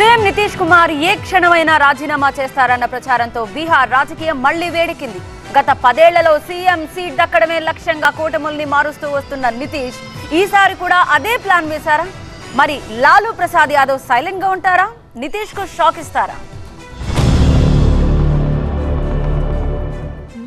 CM Nitish Kumar ఏ క్షణమైనా రాజీనామా చేస్తారన్న ప్రచారంతో బీహార్ రాజకీయం మళ్ళీ వేడెక్కింది. గత పదేళ్ళలో సీఎం సీట్ దక్కడమే లక్ష్యంగా కూటముల్ని మారుస్తూ వస్తున్న నితీష్ ఈసారి కూడా అదే ప్లాన్ వేశారా? మరి లాలూ ప్రసాద్ యాదవ్ సైలెంట్గా ఉంటారా? నితీష్కు షాక్ ఇస్తారా?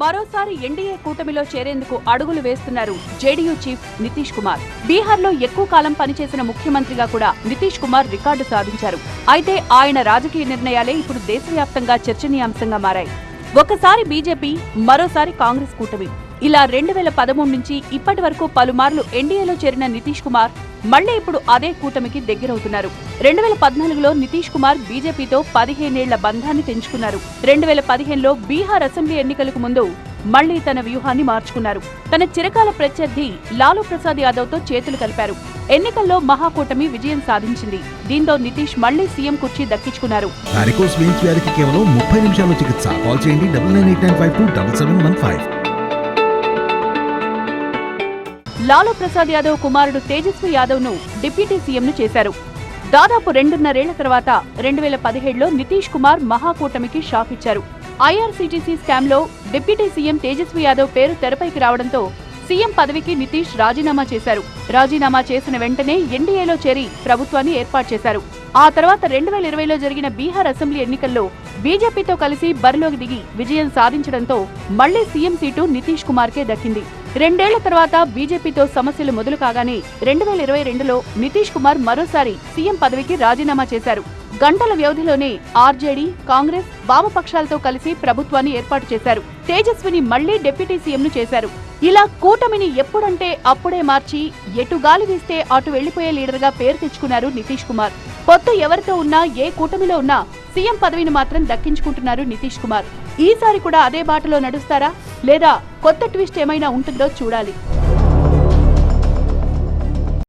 మరోసారి ఎన్డీఏ కూటమిలో చేరేందుకు అడుగులు వేస్తున్నారు జేడీయూ చీఫ్ నితీష్ కుమార్. బీహార్లో ఎక్కువ కాలం పనిచేసిన ముఖ్యమంత్రిగా కూడా నితీష్ కుమార్ రికార్డు సాధించారు. అయితే ఆయన రాజకీయ నిర్ణయాలే ఇప్పుడు దేశవ్యాప్తంగా చర్చనీయాంశంగా మారాయి. ఒకసారి బీజేపీ మరోసారి కాంగ్రెస్ కూటమి. ఇలా రెండు వేల పదమూడు నుంచి ఇప్పటి వరకు పలుమార్లు ఎన్డీఏలో చేరిన నితీష్ కుమార్ మళ్ళీ ఇప్పుడు అదే కూటమికి దగ్గరవుతున్నారు. రెండు వేల పద్నాలుగులో నితీష్ కుమార్ బీజేపీతో పదిహేనేళ్ళ బంధాన్ని తెంచుకున్నారు. రెండు వేల పదిహేనులో బీహార్ అసెంబ్లీ ఎన్నికలకు ముందు మళ్ళీ తన వ్యూహాన్ని మార్చుకున్నారు. తన చిరకాల ప్రత్యర్థి లాలూ ప్రసాద్ యాదవ్తో చేతులు కలిపారు. ఎన్నికల్లో మహాకూటమి విజయం సాధించింది. దీంతో నితీష్ మళ్ళీ సీఎం కుర్చీ దక్కించుకున్నారు. వారికోస్ వెయిన్స్ వ్యాధికి కేవలం ముప్పై నిమిషాల్లో చికిత్స. కాల్ చేయండి double nine eight nine five two double seven one five. Lalu Prasad Yadav కుమారుడు తేజస్వి యాదవ్ను డిప్యూటీ సీఎంను చేశారు. దాదాపు రెండున్నరేళ్ళ తర్వాత రెండు వేల పదిహేడులో నితీష్ కుమార్ మహాకూటమికి షాక్ ఇచ్చారు. ఐఆర్సీటీసీ స్కామ్లో డిప్యూటీ సీఎం తేజస్వి యాదవ్ పేరు తెరపైకి రావడంతో సీఎం పదవికి నితీష్ రాజీనామా చేశారు. రాజీనామా చేసిన వెంటనే ఎన్డీఏలో చేరి ప్రభుత్వాన్ని ఏర్పాటు చేశారు. ఆ తర్వాత రెండు వేల ఇరవైలో జరిగిన బీహార్ అసెంబ్లీ ఎన్నికల్లో బీజేపీతో కలిసి బరిలోకి దిగి విజయం సాధించడంతో మళ్ళీ సీఎం సీటు నితీష్ కుమార్కే దక్కింది. రెండేళ్ళ తర్వాత బీజేపీతో సమస్యలు మొదలు కాగానే రెండు వేల ఇరవై రెండులో నితీష్ కుమార్ మరోసారి సీఎం పదవికి రాజీనామా చేశారు. గంటల వ్యవధిలోనే ఆర్జేడీ కాంగ్రెస్ వామపక్షాలతో కలిసి ప్రభుత్వాన్ని ఏర్పాటు చేశారు. తేజస్విని మళ్ళీ డిప్యూటీ సీఎంను చేశారు. ఇలా కూటమిని ఎప్పుడంటే అప్పుడే మార్చి ఎటు గాలి వీస్తే అటు వెళ్ళిపోయే లీడర్గా పేరు తెచ్చుకున్నారు నితీష్ కుమార్. పొత్తు ఎవరితో ఉన్నా ఏ కూటమిలో ఉన్నా సీఎం పదవిని మాత్రం దక్కించుకుంటున్నారు నితీష్ కుమార్. ఈసారి కూడా అదే బాటలో నడుస్తారా? లేదా కొత్త ట్విస్ట్ ఏమైనా ఉంటుందో చూడాలి.